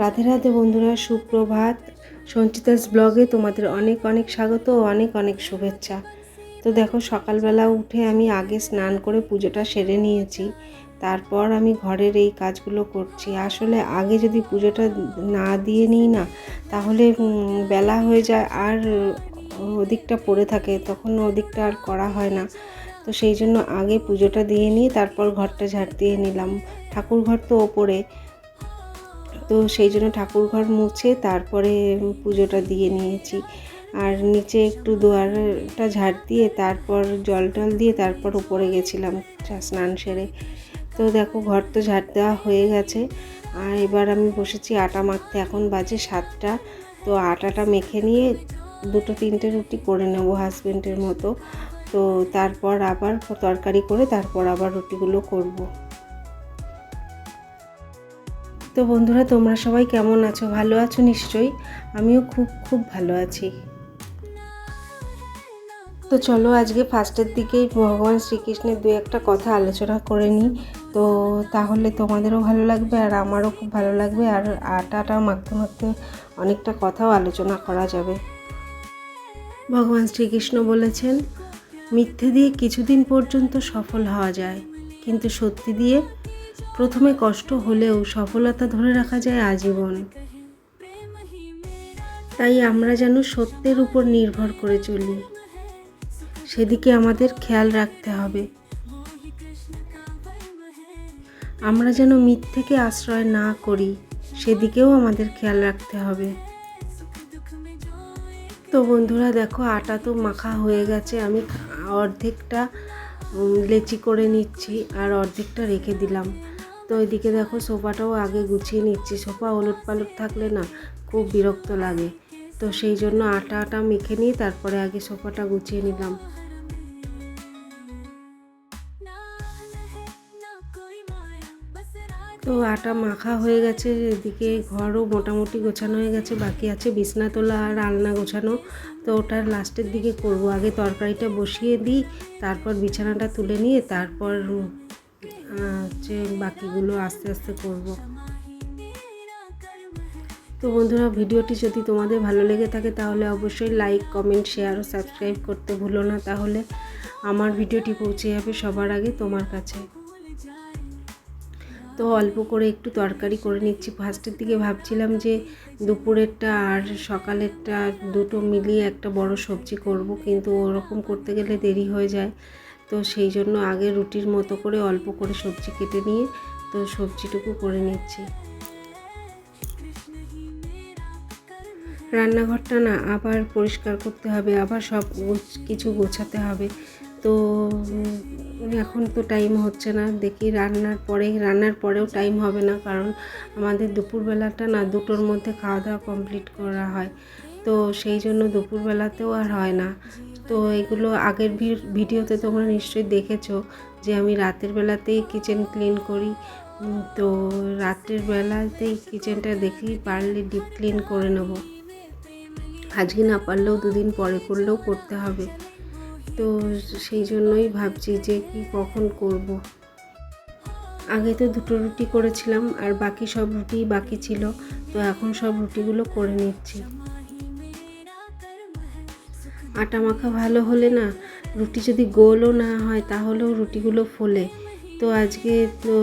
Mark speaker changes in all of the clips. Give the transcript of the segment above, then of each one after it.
Speaker 1: রাধে রাধে বন্ধুরা, সুপ্রভাত। সঞ্চিতাস ব্লগে তোমাদের অনেক অনেক স্বাগত ও অনেক অনেক শুভেচ্ছা। তো দেখো, সকালবেলা উঠে আমি আগে স্নান করে পুজোটা সেরে নিয়েছি। তারপর আমি ঘরের এই কাজগুলো করছি। আসলে আগে যদি পুজোটা না দিয়ে নিই না, তাহলে বেলা হয়ে যায় আর ওদিকটা পড়ে থাকে। তখন ওদিকটা আর করা হয় না। তো সেই জন্য আগে পুজোটা দিয়ে নিয়ে তারপর ঘরটা ঝাড় দিয়ে নিলাম। ঠাকুর ঘর তো ওপরে। তো সেই জন্য ঠাকুর ঘর মুছে তারপরে পুজোটা দিয়ে নিয়েছি। আর নিচে একটু দুয়ারটা ঝাড় দিয়ে তারপর জল টল দিয়ে তারপর উপরে গেছিলাম স্নান সেরে। তো দেখো ঘর তো ঝাড় দেওয়া হয়ে গেছে। আর এবার আমি বসেছি আটা মাখতে। এখন বাজে সাতটা। তো আটাটা মেখে নিয়ে দুটো তিনটে রুটি করে নেব হাজবেন্ডের মতো। তো তারপর আবার তরকারি করে তারপর আবার রুটিগুলো করব। তো বন্ধুরা, তোমরা সবাই কেমন আছো? ভালো আছো নিশ্চয়ই? আমিও খুব খুব ভালো আছি। তো চলো আজকে ফার্স্টের দিকেই ভগবান শ্রীকৃষ্ণের দু একটা কথা আলোচনা করে নিই। তো তাহলে তোমাদেরও ভালো লাগবে আর আমারও খুব ভালো লাগবে। আর আটাটা মাখতে মাখতে অনেকটা কথাও আলোচনা করা যাবে। ভগবান শ্রীকৃষ্ণ বলেছেন, মিথ্যে দিয়ে কিছুদিন পর্যন্ত সফল হওয়া যায়, কিন্তু সত্যি দিয়ে প্রথমে কষ্ট হলেও সফলতা ধরে রাখা যায় আজীবন। তাই আমরা যেন সত্যের উপর নির্ভর করে চলি। সেদিকে আমাদের খেয়াল রাখতে হবে। আমরা যেন মিথ্যেকে আশ্রয় না করি, সেদিকেও আমাদের খেয়াল রাখতে হবে। তো বন্ধুরা, দেখো, আটা তো মাখা হয়ে গেছে। আমি অর্ধেকটা লেচি করে নিচ্ছি আর অর্ধেকটা রেখে দিলাম। তো এদিকে দেখো সোফাটাও আগে গুছিয়ে নিচ্ছি। সোফা ওলট পালট থাকলে না খুব বিরক্ত লাগে। তো সেই জন্য আটা আটা মেখে নিয়ে তারপরে আগে সোফাটা গুছিয়ে নিলাম। তো আটা মাখা হয়ে গেছে, এদিকে ঘরও মোটামুটি গোছানো হয়ে গেছে, বাকি আছে বিছনা তোলা আর আলনা গোছানো। তো ওটার লাস্টের দিকে করব। আগে তরকারিটা বসিয়ে দিই, তারপর বিছানাটা তুলে নিয়ে তারপর হচ্ছে বাকিগুলো আস্তে আস্তে করব। তো বন্ধুরা, ভিডিওটি যদি তোমাদের ভালো লেগে থাকে, তাহলে অবশ্যই লাইক কমেন্ট শেয়ার ও সাবস্ক্রাইব করতে ভুলো না। তাহলে আমার ভিডিওটি পৌঁছে যাবে সবার আগে তোমার কাছে। তো অল্প করে একটু তরকারি করে নিচ্ছি। ফার্স্টের দিকে ভাবছিলাম যে দুপুরেরটা আর সকালেরটা দুটো মিলিয়ে একটা বড় সবজি করব, কিন্তু ওরকম করতে গেলে দেরি হয়ে যায়। তো সেই জন্য আগে রুটির মতো করে অল্প করে সবজি কেটে নিয়ে তো সবজিটুকু করে নিচ্ছি। রান্নাঘরটা না আবার পরিষ্কার করতে হবে, আবার সব কিছু গোছাতে হবে। তো এখন তো টাইম হচ্ছে না, দেখি রান্নার পরে, রান্নার পরেও টাইম হবে না, কারণ আমাদের দুপুরবেলাটা না দুটোর মধ্যে খাওয়া দাওয়া কমপ্লিট করা হয়। তো সেই জন্য দুপুরবেলাতেও আর হয় না। তো এগুলো আগের ভিডিওতে তোমরা নিশ্চয়ই দেখেছ যে আমি রাতের বেলাতেই কিচেন ক্লিন করি। তো রাতের বেলাতেই কিচেনটা দেখি, পারলে ডিপ ক্লিন করে নেব। আজকে না পারলেও দুদিন পরে করলেও করতে হবে। তো সেই জন্যই ভাবছি যে কি কখন করব। আগে তো দুটো রুটি করেছিলাম, আর বাকি সব রুটি বাকি ছিল। তো এখন সব রুটিগুলো করে নিচ্ছি। আটা মাখা ভালো হলে না, রুটি যদি গোলও না হয় তাহলেও রুটিগুলো ফোলে। তো আজকে তো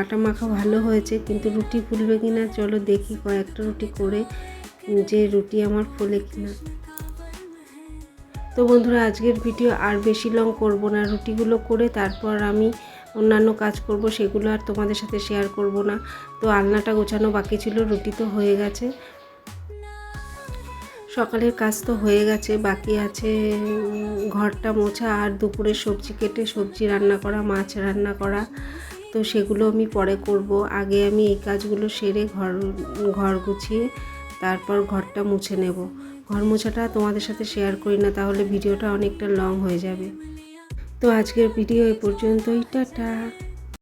Speaker 1: আটা মাখা ভালো হয়েছে, কিন্তু রুটি ফুলবে কি না চলো দেখি কয়েকটা রুটি করে যে রুটি আমার ফোলে কি না তো বন্ধুরা, আজকের ভিডিও আর বেশি লং করব না, রুটিগুলো করে তারপর আমি অন্যান্য কাজ করব সেগুলো আর তোমাদের সাথে শেয়ার করব না। তো আলনাটা গোছানো বাকি ছিল, রুটি তো হয়ে গেছে। সকালের কাজ তো হয়ে গেছে, বাকি আছে ঘরটা মোছা আর দুপুরে সবজি কেটে সবজি রান্না করা, মাছ রান্না করা। তো সেগুলো আমি পরে করব। আগে আমি এই কাজগুলো সেরে ঘর ঘর গুছিয়ে তারপর ঘরটা মুছে নেব। ঘর মোছাটা তোমাদের সাথে শেয়ার করি না, তাহলে ভিডিওটা অনেকটা লং হয়ে যাবে। তো আজকের ভিডিও এ পর্যন্তই, টাটা।